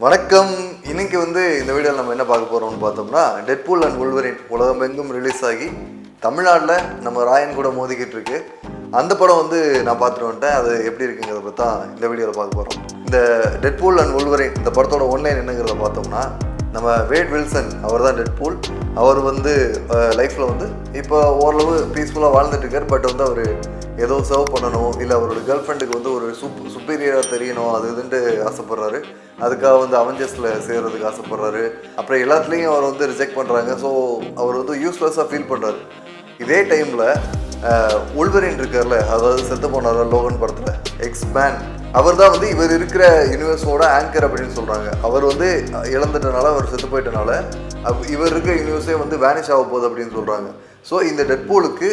வணக்கம். இன்னைக்கு வந்து இந்த வீடியோவில் நம்ம என்ன பார்க்க போகிறோம்னு பார்த்தோம்னா டெட்பூல் அண்ட் உள்வரின் உலகமெங்கும் ரிலீஸ் ஆகி தமிழ்நாட்டில் நம்ம ராயன் கூட மோதிக்கிட்டு இருக்கு. அந்த படம் வந்து நான் பார்த்துட்டு வந்துட்டேன். அது எப்படி இருக்குங்கிறத பற்றி தான் இந்த வீடியோவில் பார்க்க போகிறோம் இந்த டெட்பூல் அண்ட் உள்வரின் இந்த படத்தோட ஒன்லைன் என்னங்கிறத பார்த்தோம்னா நம்ம வேட் வில்சன் அவர் தான் டெட்பூல் அவர் வந்து லைஃப்பில் வந்து இப்போ ஓரளவு பீஸ்ஃபுல்லாக வாழ்ந்துட்டு இருக்கார் பட் வந்து அவர் ஏதோ சர்வ் பண்ணணும் இல்லை அவரோட கேர்ள் ஃப்ரெண்டுக்கு வந்து ஒரு சுப் சுப்பீரியராக தெரியணும் அது இதுன்ட்டு ஆசைப்பட்றாரு. அதுக்காக வந்து அவெஞ்சர்ஸில் சேர்கிறதுக்கு ஆசைப்பட்றாரு. அப்புறம் எல்லாத்துலேயும் அவர் வந்து ரிஜெக்ட் பண்ணுறாங்க ஸோ அவர் வந்து யூஸ்லெஸ்ஸாக ஃபீல் பண்ணுறாரு இதே டைமில் உள்வரின் இருக்கார்ல அதாவது செத்து போனார் லோகன் படத்தில்? எக்ஸ் மேன் அவர் தான் வந்து இவர் இருக்கிற யூனிவர்ஸோட ஆங்கர் அப்படின்னு சொல்கிறாங்க அவர் வந்து இழந்துட்டனால அவர் செத்து போயிட்டனால இவர் இருக்கிற யூனிவர்ஸே வந்து வேனிஷ் ஆக போகுது அப்படின்னு சொல்கிறாங்க ஸோ இந்த டெட்பூலுக்கு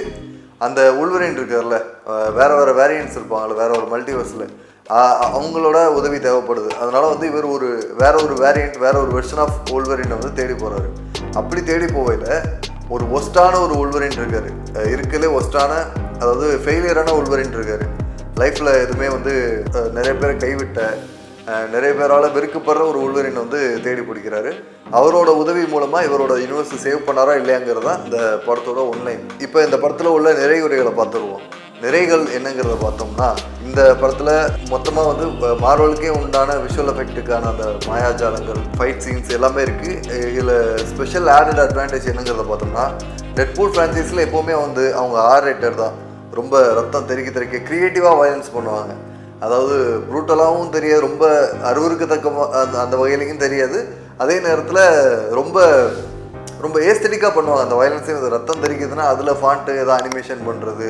அந்த உள்வரின் இருக்கார்ல வேறு வேற வேற வேரியன்ட்ஸ் இருப்பாங்கல்ல வேற ஒரு மல்டிவர்ஸில் அவங்களோட உதவி தேவைப்படுது. அதனால வந்து இவர் ஒரு வேற ஒரு வேரியண்ட் வேற ஒரு வெர்ஷன் ஆஃப் உள்வரினை வந்து தேடி போகிறாரு அப்படி தேடி போவையில் ஒரு ஒஸ்டான ஒரு உள்வரின் இருக்கார். அஹ் இருக்கலே ஒஸ்டான அதாவது ஃபெயிலியரான உள்வரின் இருக்கார். லைஃப்பில் எதுவுமே வந்து நிறைய பேரை கைவிட்ட நிறைய பேரால் வெறுக்கப்படுற ஒரு உள்வரின் வந்து தேடி பிடிக்கிறாரு. அவரோட உதவி மூலமாக இவரோட யூனிவர்ஸ் சேவ் பண்ணாரா இல்லையாங்கிறது தான் இந்த படத்தோட ஒன்லைன் இப்போ இந்த படத்தில் உள்ள நிறைவுரைகளை பார்த்துருவோம். நிறைகள் என்னங்கிறத பார்த்தோம்னா இந்த படத்தில் மொத்தமாக வந்து மார்வலுக்கே உண்டான விஷுவல் எஃபெக்ட்டுக்கான அந்த மாயாஜாலங்கள் ஃபைட் சீன்ஸ் எல்லாமே இருக்குது இதில் ஸ்பெஷல் ஆடட் அட்வான்டேஜ் என்னங்கிறத பார்த்தோம்னா டெட்பூல் ஃப்ரான்ச்சைஸில் எப்போவுமே வந்து அவங்க ஆர் ரேட்டர் தான். ரொம்ப ரத்தம் தெறிக்க தெறிக்க க்ரியேட்டிவாக வயலன்ஸ் பண்ணுவாங்க. அதாவது ப்ரூட்டலாகவும் தெரியாது ரொம்ப அருவருக்கத்தக்க அந்த அந்த வகையிலையும் தெரியாது. அதே நேரத்தில் ரொம்ப ரொம்ப ஏஸ்தட்டிக்காக பண்ணுவாங்க. அந்த வயலன்ஸே ரத்தம் தெரிக்குதுன்னா அதில் ஃபாண்ட்டு ஏதோ அனிமேஷன் பண்ணுறது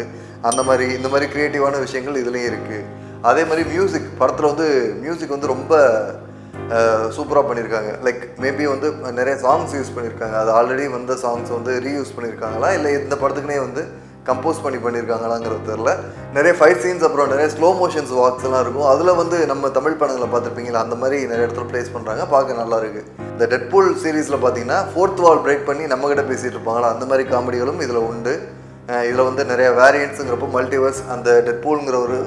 அந்த மாதிரி இந்த மாதிரி க்ரியேட்டிவான விஷயங்கள் இதுலேயும் இருக்குது அதே மாதிரி மியூசிக் படத்தில் வந்து மியூசிக் வந்து ரொம்ப சூப்பராக பண்ணியிருக்காங்க லைக் மேபி வந்து நிறைய சாங்ஸ் யூஸ் பண்ணியிருக்காங்க அது ஆல்ரெடி வந்த சாங்ஸ் வந்து ரீயூஸ் பண்ணியிருக்காங்களா இல்லை இந்த படத்துக்குனே வந்து கம்போஸ் பண்ணி பண்ணியிருக்காங்களாங்கிறது தெரில நிறைய ஃபைட் சீன்ஸ் அப்புறம் நிறைய ஸ்லோ மோஷன்ஸ் வாக்ஸ் எல்லாம் இருக்கும். அதில் வந்து நம்ம தமிழ் படங்களை பார்த்துருப்பீங்களா? அந்த மாதிரி நிறைய இடத்துல ப்ளேஸ் பண்ணுறாங்க பார்க்க நல்லா இருக்கு. இந்த டெட்பூல் சீரீஸில் பார்த்தீங்கன்னா ஃபோர்த் வால் பிரேக் பண்ணி நம்ம கிட்ட பேசிட்டு இருப்பாங்களா? அந்த மாதிரி காமெடிகளும் இதில் உண்டு. இதில் வந்து நிறைய வேரியன்ட்ஸுங்கிறப்போ மல்டிவர்ஸ் அந்த டெட்பூலுங்கிற ஒரு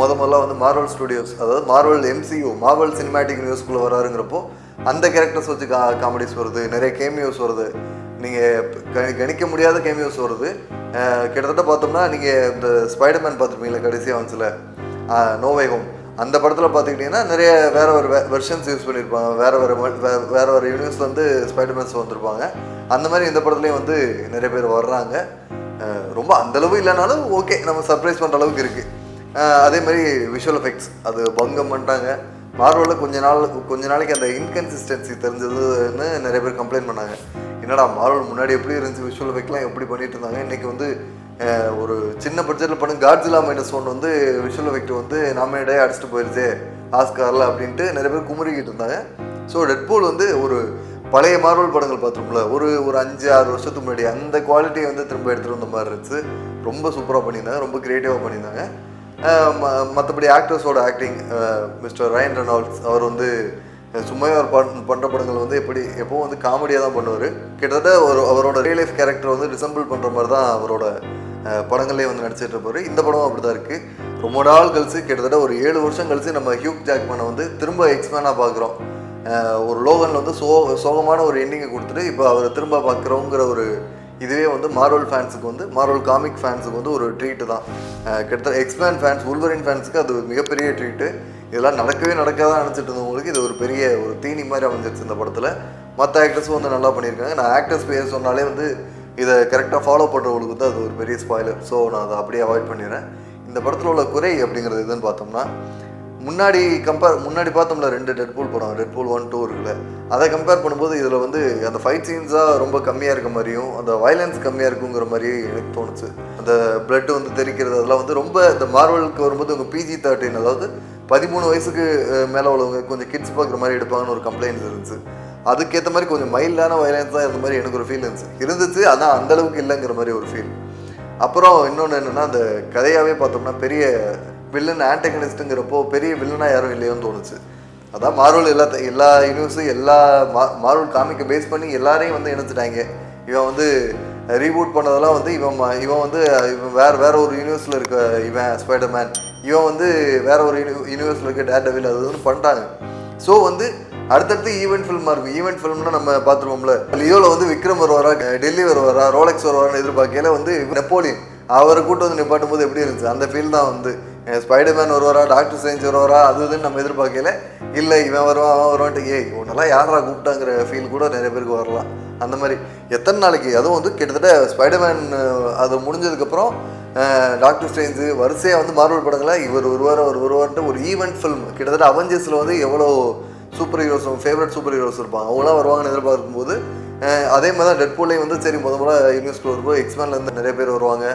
முத முதல்ல வந்து மார்வல் ஸ்டுடியோஸ் அதாவது மார்வல் எம்சியூ மார்வல் சினிமேட்டிக் நியூஸ்குள்ளே வராருங்கிறப்போ அந்த கேரக்டர்ஸ் வச்சு கா காமெடிஸ் வருது. நிறைய கேமியோஸ் வருது. நீங்கள் கணிக்க முடியாத கேமியோஸ் வருது. கிட்டத்தட்ட பார்த்தோம்னா நீங்கள் இந்த ஸ்பைடர்மேன் பார்த்துருப்பீங்களா கடைசியாக வந்துச்சுல நோவை ஹோம் அந்த படத்தில் பார்த்துக்கிட்டிங்கன்னா நிறைய வேற ஒரு வெர்ஷன்ஸ் யூஸ் பண்ணியிருப்பாங்க வேற வேறு வேறு வே- வேற யூனிவர்ஸ்ல வந்து ஸ்பைடர்மேன்ஸ் வந்திருப்பாங்க. அந்த மாதிரி இந்த படத்துலையும் வந்து நிறைய பேர் வர்றாங்க. ரொம்ப அந்தளவு இல்லைனாலும் ஓகே நம்ம சர்ப்ரைஸ் பண்ணுற அளவுக்கு இருக்குது அதே மாதிரி விஷுவல் எஃபெக்ட்ஸ் அது பங்கம் பண்ணிட்டாங்க. மார்வலில் கொஞ்ச நாள் கொஞ்ச நாளைக்கு அந்த இன்கன்சிஸ்டன்சி தெரிஞ்சதுன்னு நிறைய பேர் கம்ப்ளைண்ட் பண்ணாங்க. என்னடா மார்வல் முன்னாடி எப்படி இருந்துச்சு விஷுவல் எஃபெக்ட்லாம் எப்படி பண்ணிட்டு இருந்தாங்க? இன்னைக்கு வந்து ஒரு சின்ன பட்ஜெட்டில் பண்ண காட்ஜிலா மைனஸ் ஒன் வந்து விஷுவல் எஃபெக்ட் வந்து நாமினேட்டே அடிச்சுட்டு போயிருச்சு ஆஸ்காரில் அப்படின்ட்டு நிறைய பேர் குமுறிக்கிட்டு இருந்தாங்க. ஸோ டெட்போல் வந்து ஒரு பழைய மார்வல் படங்கள் பார்த்துருப்போம்ல ஒரு ஒரு அஞ்சு ஆறு வருஷத்துக்கு முன்னாடி அந்த குவாலிட்டியை வந்து திரும்ப எடுத்துகிட்டு வந்த மாதிரி இருந்துச்சு. ரொம்ப சூப்பராக பண்ணியிருந்தாங்க ரொம்ப க்ரியேட்டிவாக பண்ணியிருந்தாங்க. மற்றபடி ஆக்டர்ஸோட ஆக்டிங் மிஸ்டர் ரயன் ரெனால்ட்ஸ் அவர் வந்து சும்மா அவர் பண் பண்ணுற படங்கள் வந்து எப்படி எப்பவும் வந்து காமெடியாக தான் பண்ணுவார். கிட்டத்தட்ட ஒரு அவரோட ரியல் லைஃப் கேரக்டர் வந்து ரிசம்பிள் பண்ணுற மாதிரி தான் அவரோட அஹ், படங்கள்லேயே வந்து நடிச்சிட்டு இருப்பார். இந்த படமும் அப்படி தான் இருக்குது ரொம்ப நாள் கழிச்சு கிட்டத்தட்ட ஒரு ஏழு வருஷம் கழிச்சு நம்ம ஹியூக் ஜாக்மேனை வந்து திரும்ப எக்ஸ்மேனாக பார்க்குறோம் ஒரு லோகனில் வந்து சோ சோகமான ஒரு எண்டிங்கை கொடுத்துட்டு இப்போ அவரை திரும்ப பார்க்குறோங்கிற ஒரு இதுவே வந்து மார்வல் ஃபேன்ஸுக்கு வந்து மார்வல் காமிக் ஃபேன்ஸுக்கு வந்து ஒரு ட்ரீட்டு தான். கிட்டத்தட்ட எக்ஸ்பேன் ஃபேன்ஸ் உல்வரின் ஃபேன்ஸுக்கு அது மிகப்பெரிய ட்ரீட்டு இதெல்லாம் நடக்கவே நடக்காதான் நினச்சிட்டு இருந்தவங்களுக்கு இது ஒரு பெரிய ஒரு தீனி மாதிரி அமைஞ்சிருச்சு இந்த படத்தில். மற்ற ஆக்டர்ஸும் வந்து நல்லா பண்ணியிருக்காங்க. நான் ஆக்டர்ஸ் பேர் சொன்னாலே வந்து இதை கரெக்டாக ஃபாலோ பண்ணுறவங்களுக்கு வந்து அது ஒரு பெரிய ஸ்பாய்லர் ஸோ நான் அதை அப்படியே அவாய்ட் பண்ணிடுறேன். இந்த படத்தில் உள்ள குறை அப்படிங்கிறது எதுன்னு பார்த்தோம்னா முன்னாடி கம்பேர் முன்னாடி பார்த்தோம்ல ரெண்டு டெட்பூல் படம் டெட்பூல் ஒன் டூ இருக்குல்ல. அதை கம்பேர் பண்ணும்போது இதில் வந்து அந்த ஃபைட் சீன்ஸாக ரொம்ப கம்மியாக இருக்க மாதிரியும் அந்த வயலன்ஸ் கம்மியாக இருக்குங்கிற மாதிரி எனக்கு தோணுச்சு. அந்த பிளட் வந்து தெரிக்கிறது அதெல்லாம் வந்து ரொம்ப இந்த மார்வலுக்கு வரும்போது உங்கள் பிஜி தேர்ட்டின் அதாவது பதிமூணு வயசுக்கு மேலே உள்ளவங்க கொஞ்சம் கிட்ஸ் பார்க்குற மாதிரி எடுப்பாங்கன்னு ஒரு கம்ப்ளைண்ட் இருந்துச்சு. அதுக்கேற்ற மாதிரி கொஞ்சம் மைல்டான வயலன்ஸ் தான் இருந்த மாதிரி எனக்கு ஒரு ஃபீல் இருந்துச்சு. இருந்துச்சு ஆனால் அந்தளவுக்கு இல்லைங்கிற மாதிரி ஒரு ஃபீல் அப்புறம் இன்னொன்று என்னென்னா அந்த கதையாகவே பார்த்தோம்னா பெரிய வில்லன் ஆன்டகனிஸ்ட்டுங்கிறப்போ பெரிய வில்லனாக யாரும் இல்லையோன்னு தோணுச்சு. அதான் மார்வல் எல்லா எல்லா யூனிவர்ஸும் எல்லா மா மார்வல் காமிக்கை பேஸ் பண்ணி எல்லாரையும் வந்து இணைச்சிட்டாங்க. இவன் வந்து ரீபூட் பண்ணதெல்லாம் வந்து இவன் இவன் வந்து இவன் வேற வேற ஒரு யூனிவர்ஸில் இருக்க இவன் ஸ்பைடர்மேன் இவன் வந்து வேற ஒரு யூனிவர்ஸில் இருக்க டேர் டெவில் அது வந்து பண்ணிட்டாங்க ஸோ வந்து அடுத்தடுத்து ஈவெண்ட் ஃபில்மாக இருக்கும். ஈவெண்ட் ஃபில்ம்னா நம்ம பார்த்துருவோம்ல. லியோவில் வந்து விக்ரம் வருவாரா டெல்லி வருவாரா ரோலெக்ஸ் வருவாரான்னு எதிர்பார்க்கையில வந்து நெப்போலியன் அவரை கூட்டு வந்து நிப்பாட்டும் போது எப்படி இருந்துச்சு? அந்த ஃபீல் தான் வந்து. ஸ்பைடர்மேன் வருவாரா டாக்டர் சேஞ்ச் வருவாரா அது இதுன்னு நம்ம எதிர்பார்க்கல. இல்லை இவன் வருவான் அவன் வருவான்ட்டு ஏய் உன்னெல்லாம் யாரா கூப்பிட்டாங்கிற ஃபீல் கூட நிறைய பேருக்கு வரலாம். அந்த மாதிரி. எத்தனை நாளைக்கு? அதுவும் வந்து கிட்டத்தட்ட ஸ்பைடர்மேன் அது முடிஞ்சதுக்கப்புறம் டாக்டர் ஸ்ட்ரேஞ்சு வரிசையாக வந்து மார்வல் படங்களை இவர் வருவார் அவர் வருவார்ன்ட்டு ஒரு ஈவெண்ட் ஃபில்ம் கிட்டத்தட்ட அவெஞ்சர்ஸில் வந்து எவ்வளோ super heroes favourite super heroes இருப்பாங்க. அவங்களாம் வருவாங்கன்னு எதிர்பார்க்கும்போது போது அதே மாதிரி தான் டெட்பூலையும் வந்து சரி முத முதல்ல யூனிவர்ஸ்குள்ள வரும்போது எக்ஸ்மேன்லேருந்து நிறைய பேர் வருவாங்க.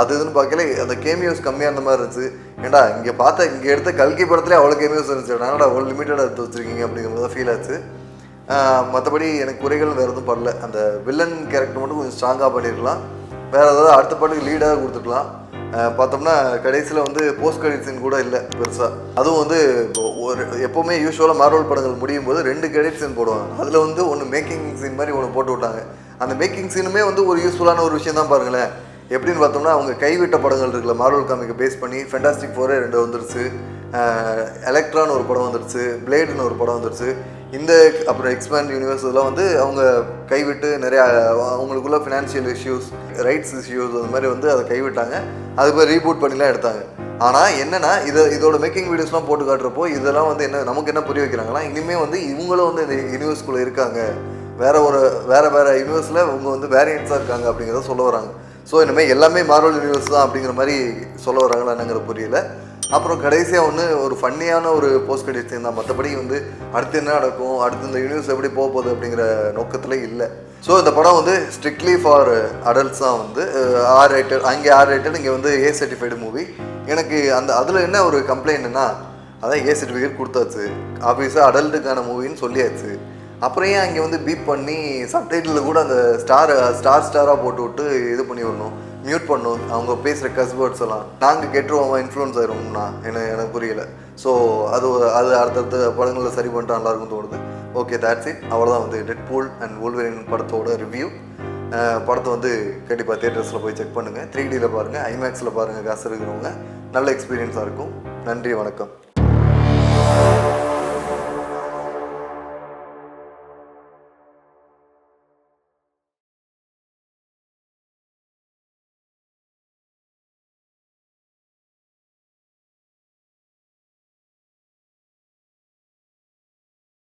அது இதுன்னு பார்க்கல அந்த கேமியோஸ் கம்மியாக இருந்த மாதிரி இருந்துச்சு. ஏன்டா இங்கே பார்த்த இங்கே எடுத்த கல்கி படத்துலேயே அவ்வளோ கேமியோஸ் இருந்துச்சு. என்னடா அவ்வளோ லிமிட்டடாக எடுத்து வச்சுருக்கீங்க அப்படிங்கிற மாதிரி ஃபீல் ஆச்சு. மற்றபடி எனக்கு குறைகள் வேறு எதுவும் படல. அந்த வில்லன் கேரக்டர் மட்டும் கொஞ்சம் ஸ்ட்ராங்காக பண்ணியிருக்கலாம் வேறு ஏதாவது அடுத்த பாட்டுக்கு லீடாக கொடுத்துருக்கலாம். பார்த்தோம்னா கடைசியில் வந்து போஸ்ட் கிரெடிட் சீன் கூட இல்லை பெருசாக அதுவும் வந்து ஒரு எப்போவுமே யூஸ்வலாக மார்வல் படங்கள் முடியும் போது ரெண்டு கிரெடிட் சீன் போடுவாங்க. அதில் வந்து ஒன்று மேக்கிங் சீன் மாதிரி ஒன்று போட்டு விட்டாங்க. அந்த மேக்கிங் சீனுமே வந்து ஒரு யூஸ்ஃபுல்லான ஒரு விஷயம் தான் பாருங்களேன். எப்படின்னு பார்த்தோம்னா அவங்க கைவிட்ட படங்கள் இருக்குல்ல மார்வல் காமிக்கை பேஸ் பண்ணி ஃபென்டாஸ்டிக் ஃபோரே ரெண்டு வந்துருச்சு. எலக்ட்ரான் ஒரு படம் வந்துருச்சு பிளேடுன்னு ஒரு படம் வந்துருச்சு. இந்த அப்புறம் எக்ஸ்பேண்ட் யூனிவர்ஸ் இதெல்லாம் வந்து அவங்க கைவிட்டு நிறையா அவங்களுக்குள்ள ஃபினான்ஷியல் இஷ்யூஸ் ரைட்ஸ் இஷ்யூஸ் அந்த மாதிரி வந்து அதை கைவிட்டாங்க. அது போய் ரீபூட் பண்ணிலாம் எடுத்தாங்க. ஆனால் என்னென்னா இதை இதோட மேக்கிங் வீடியோஸ்லாம் போட்டு காட்டுறப்போ இதெல்லாம் வந்து என்ன நமக்கு என்ன புரிய வைக்கிறாங்கன்னா இனிமேல் வந்து இவங்களும் வந்து இந்த யூனிவர்ஸ்குள்ளே இருக்காங்க. வேற ஒரு வேற வேற யூனிவர்ஸில் இவங்க வந்து வேரியன்ஸாக இருக்காங்க அப்படிங்கிறத சொல்ல வராங்க. ஸோ இனிமேல் எல்லாமே மார்வல் யூனிவர்ஸ் தான் அப்படிங்கிற மாதிரி சொல்ல வராங்களா என்னங்கிற புரியல. அப்புறம் கடைசியாக ஒன்று ஒரு ஃபன்னியான ஒரு போஸ்ட் கிரெடிட் தான். மற்றபடி வந்து அடுத்து என்ன நடக்கும் அடுத்து இந்த யூனிவர்ஸ் எப்படி போக போகுது அப்படிங்கிற நோக்கத்தில் இல்லை. ஸோ இந்த படம் வந்து ஸ்ட்ரிக்ட்லி ஃபார் அடல்ட்ஸ் தான் வந்து. ஆர் ரேட்டட் அங்கே ஆர் ரேட்டட் இங்கே வந்து ஏ சர்டிஃபைடு மூவி எனக்கு அந்த அதில் என்ன ஒரு கம்ப்ளைண்ட்னா அதான் ஏ சர்டிஃபிகேட் கொடுத்தாச்சு. ஆஃபீஸாக அடல்ட்டுக்கான மூவின்னு சொல்லியாச்சு. அப்புறம் ஏன் அங்கே வந்து பீப் பண்ணி சப்டைட்டில் கூட அந்த ஸ்டார் ஸ்டார் ஸ்டாராக போட்டு விட்டு இது பண்ணி விடணும் மியூட் பண்ணணும் அவங்க பேசுகிற கஸ்வேர்ட்ஸ் எல்லாம். நாங்கள் கெட்டுருவோம் இன்ஃப்ளூயன்ஸ் ஆயிரும்னா. எனக்கு எனக்கு புரியல. ஸோ அது அது அடுத்தடுத்த படங்களில் சரி பண்ணிட்டா நல்லாயிருக்கும் தோணுது. ஓகே தேட்ஸ் இட் அவ்வளோதான் வந்து டெட் பூல் அண்ட் wolverine படத்தோட ரிவ்யூ படத்தை வந்து கண்டிப்பாக தேட்டர்ஸில் போய் செக் பண்ணுங்கள் த்ரீ டியில் பாருங்கள் ஐமேக்ஸில் பாருங்கள் காசு இருக்கிறவங்க. நல்ல எக்ஸ்பீரியன்ஸாக இருக்கும். நன்றி வணக்கம்.